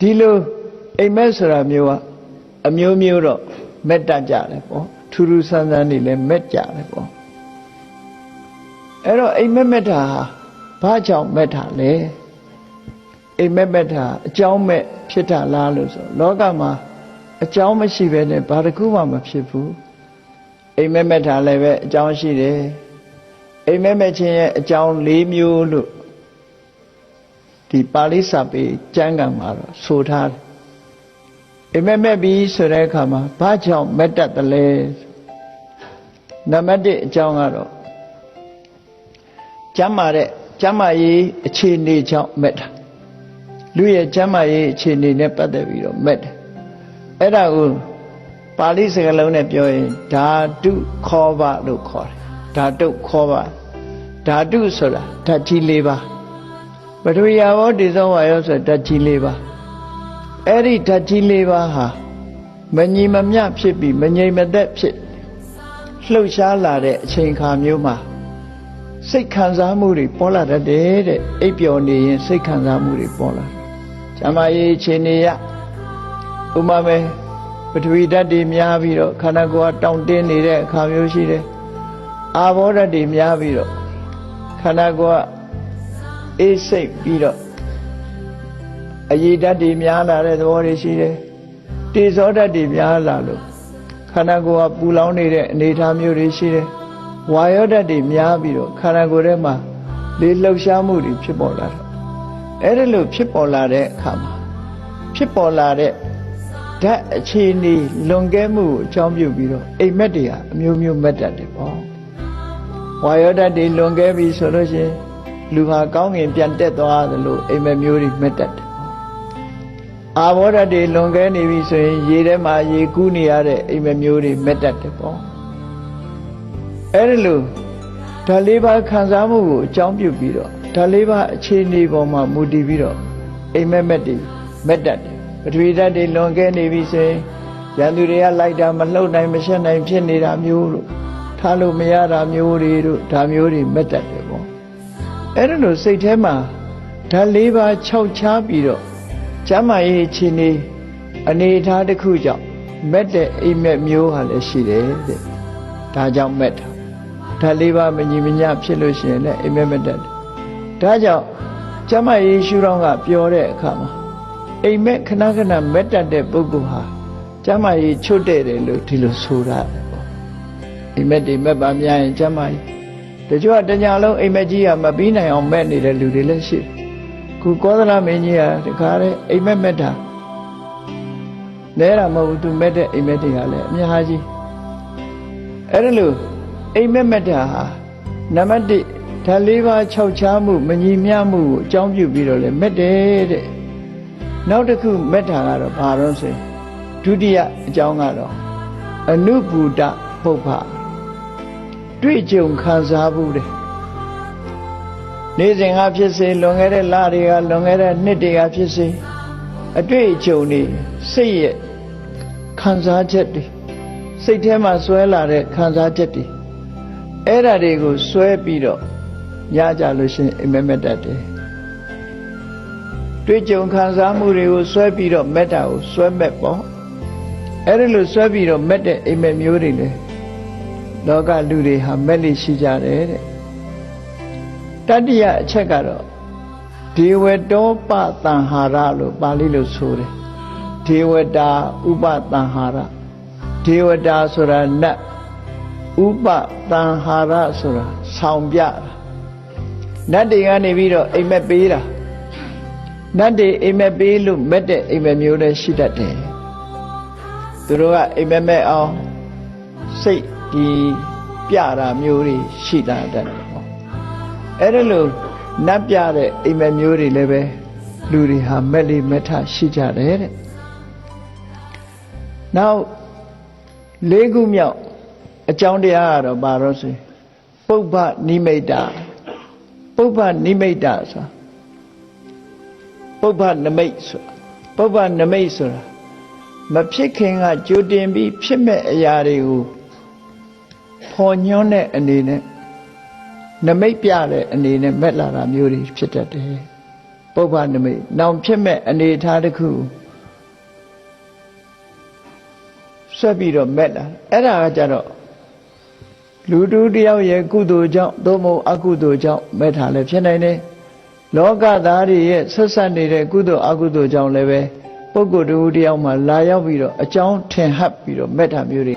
ဒီလိုအိမ်မက်ဆိုတာမျိုးကအမျိုးမျိုးတော့မက်တတ်ကြတယ်ပေါ့ထူးထူးဆန်းဆန်းနေလဲမက်ကြတယ်ပေါ့အဲ့တော့အိမ်မက်မက်တာဟာဘာကြောင့်မက်တာလဲအိမ်မက်မက်တာအကြောင်းမဲ့ဖြစ်တာလားလို့ဆိုလောကမှာအကြောင်းမရှိဘဲနဲ့ဘာတစ်ခုမှမဖြစ်ဘူးအိမ်မက်မက်တာလည်းပဲအကြောင်းရှိတယ်အိမ်မက်မက်ခြင်းရဲ့အကြောင်း၄မျိုးလို့ ဒီပါဠိစာပေကျမ်းဂန်မှာတော့ဆိုထားတယ်အိမ်မက်မက်ပြီးဆိုတဲ့အခါမှာဘာကြောင့်မက်တတ်တယ်လဲနံပါတ်1အကြောင်းကတော့ကျမ်းမာတဲ့ကျမ်းမာရေးအခြေအနေကြောင့်မက်တာလူရဲ့ကျမ်းမာရေးအခြေအနေနဲ့ပတ်သက်ပြီးတော့မက်တယ်အဲ့ဒါကိုပါဠိစကားလုံးနဲ့ပြောရင်ဓာတုခောဘလို့ခေါ်တယ်ဓာတုခောဘဓာတုဆိုတာဓာတ်ကြီး၄ပါး ပထဝီယာဘောဒီသောဝါယောဆိုဓာတ်ကြီး၄ပါးအဲ့ဒီဓာတ်ကြီး၄ပါးဟာမညီမမျှဖြစ်ပြီးမငြိမ်မသက်ဖြစ်လှုပ်ရှားလာတဲ့အချိန်ခါမျိုးမှာစိတ်ခံစားမှုတွေပေါ်လာတတ်တယ်တဲ့အိပ်ပျော်နေရင်စိတ်ခံစားမှုတွေပေါ်လာတယ်။ဇာမရေးအခြေအနေရဥမာပဲပထဝီဓာတ်တွေများပြီးတော့ခန္ဓာကိုယ်ကတောင့်တင်းနေတဲ့အခါမျိုးရှိတယ်။အာဘောဓာတ်တွေများပြီးတော့ခန္ဓာကိုယ်က အေးစိတ်ပြီးတော့အရည်ဓာတ်တွေများလာတဲ့သဘောတွေရှိတယ်။တေဇောဓာတ်တွေများလာလို့ခန္ဓာကိုယ်ကပူလောင်နေတဲ့အနေအထားမျိုးတွေရှိတယ်။ဝါယောဓာတ်တွေများပြီးတော့ခန္ဓာကိုယ်ထဲမှာလေလှုပ်ရှားမှုတွေဖြစ်ပေါ်လာတယ်။အဲ့ဒီလိုဖြစ်ပေါ်လာတဲ့အခါမှာဖြစ်ပေါ်လာတဲ့ဓာတ်အခြေအနေလွန်ကဲမှုကိုအကြောင်းပြုပြီးတော့အိမ်မက်တွေဟာအမျိုးမျိုးမက်တတ်တယ်ပေါ့။ဝါယောဓာတ်တွေလွန်ကဲပြီဆိုလို့ရှိရင် လူဟာကောင်းငင်ပြန်တက်သွားသလိုအိမ်မက်မျိုးတွေမက်တတ်တယ်ပေါ့။အာဘောဓာတ်တွေလွန်ကဲနေပြီဆိုရင်ရေထဲမှာရေကူးနေရတဲ့အိမ်မက်မျိုးတွေမက်တတ်တယ်ပေါ့။အဲ့ဒီလိုဓာတ်လေးပါးခံစားမှုကိုအကြောင်းပြုပြီးတော့ဓာတ်လေးပါးအခြေအနေပေါ်မှာမူတည်ပြီးတော့အိမ်မက်မက်တွေမက်တတ်တယ်ပထဝီဓာတ်တွေလွန်ကဲနေပြီဆိုရင်ရန်သူတွေကလိုက်တာမလှုပ်နိုင်မရှက်နိုင်ဖြစ်နေတာမျိုးတို့ထားလို့မရတာမျိုးတွေတို့ဒါမျိုးတွေမက်တတ်တယ်ပေါ့ အဲ့ဒါလို့စိတ်ထဲမှာဓာတ်လေးပါးခြောက်ခြားပြီးတော့ကျမ်းမာရေးအခြေအနေအနေအထားတစ်ခုကြောင့်မက်တဲ့အိမ်မက်မျိုးဟာလည်းရှိတယ်တဲ့ဒါကြောင့်မက်တာဓာတ်လေးပါးမညီမညဖြစ်လို့ရှိရင်လည်းအိမ်မက်မက်တတ်တယ်ဒါကြောင့်ကျမ်းမာရေးရှုထောင့်ကပြောတဲ့အခါမှာအိမ်မက်ခဏခဏမက်တက်တဲ့ပုဂ္ဂိုလ်ဟာကျမ်းမာရေးချွတ်တဲ့တယ်လို့ဒီလိုဆိုရတယ်ပေါ့အိမ်မက်တွေမက်ပါများရင်ကျမ်းမာရေး တချို့ကတညာလုံးအိမ်မက်ကြီးကမပြီးနိုင်အောင်မက်နေတဲ့လူတွေလည်းရှိတယ်ခုကောသလမင်းကြီးကတခါတည်းအိမ်မက်မက်တာလဲတာမဟုတ်ဘူးသူမက်တဲ့အိမ်မက်တွေကလည်းအများကြီးအဲ့ဒါလို့အိမ်မက်မက်တာဟာနံပါတ်1ဓာတ်လေးပါးခြောက်ခြားမှုမညီမျှမှုကိုအကြောင်းပြုပြီးတော့လဲမက်တယ်တဲ့နောက်တစ်ခုမက်တာကတော့ဘာလို့ဆိုရင်ဒုတိယအကြောင်းကတော့အနုဘူတပုပ္ပ တွေ့ကြုံခံစားမှုတဲ့နေ့စဉ်ကဖြစ်စေလွန်ခဲ့တဲ့လတွေကလွန်ခဲ့တဲ့နှစ်တွေကဖြစ်စေအတွေ့အကြုံတွေစိတ်ရဲ့ခံစားချက်တွေစိတ်ထဲမှာဆွဲလာတဲ့ခံစားချက်တွေအဲ့ဓာတွေကိုဆွဲပြီးတော့ညကြလို့ရှိရင်အိမ်မက်မက်တတ်တယ်တွေ့ကြုံခံစားမှုတွေကိုဆွဲပြီးတော့မက်တာကိုဆွဲမက်ပေါ့အဲ့ဒီလိုဆွဲပြီးတော့မက်တဲ့အိမ်မက်မျိုးတွေလေ လောကလူတွေဟာမက်လိရှိကြတယ်တဲ့တတိယအချက်ကတော့ဒေဝတောပတံဟာရလို့ပါဠိလိုဆိုတယ်ဒေဝတာဥပတံဟာရဒေဝတာဆိုတာနတ်ဥပတံဟာရဆိုတာဆောင်ပြတာနတ်တွေကနေပြီးတော့အိမ်မက်ပေးတာနတ်တွေအိမ်မက်ပေးလို့မက်တဲ့အိမ်မက်မျိုးလည်းရှိတတ်တယ်သူတို့ကအိမ်မက်မက်အောင်စိတ် ဒီပြတာမျိုးတွေရှိတာတတ်တယ်ပေါ့အဲ့ဒါလို့နတ်ပြတဲ့အိမ်မက်မျိုးတွေလည်းပဲလူတွေဟာမက်လေးမက်ထရှိကြတယ်တဲ့နောက်လေးခုမြောက်အကြောင်းတရားကတော့ဘာလို့ဆိုရင်ပုပ္ပနိမိတ်တာပုပ္ပနိမိတ်တာဆိုပုပ္ပနမိတ်ဆိုပုပ္ပနမိတ်ဆိုတာမဖြစ်ခင်ကကြိုတင်ပြီးဖြစ်မဲ့အရာတွေကို ဖော်ညွှန်းတဲ့အနေနဲ့နမိတ်ပြတဲ့အနေနဲ့မက်လာတာမျိုးတွေဖြစ်တတ်တယ်ပုပ္ပနမိတ်နောင်ဖြစ်မဲ့အနေအထားတစ်ခုဆွဲပြီးတော့မက်တာအဲ့ဒါကကြတော့လူတူတယောက်ရဲ့ကုသိုလ်ကြောင့်သို့မဟုတ်အကုသိုလ်ကြောင့်မက်တာလည်းဖြစ်နိုင်တယ်လောကသားတွေရဲ့ဆက်ဆက်နေတဲ့ကုသိုလ်အကုသိုလ်ကြောင့်လည်းပဲပုဂ္ဂိုလ်တူတယောက်မှလာရောက်ပြီးတော့အကြောင်းထင်ဟပ်ပြီးတော့မက်တာမျိုးတွေ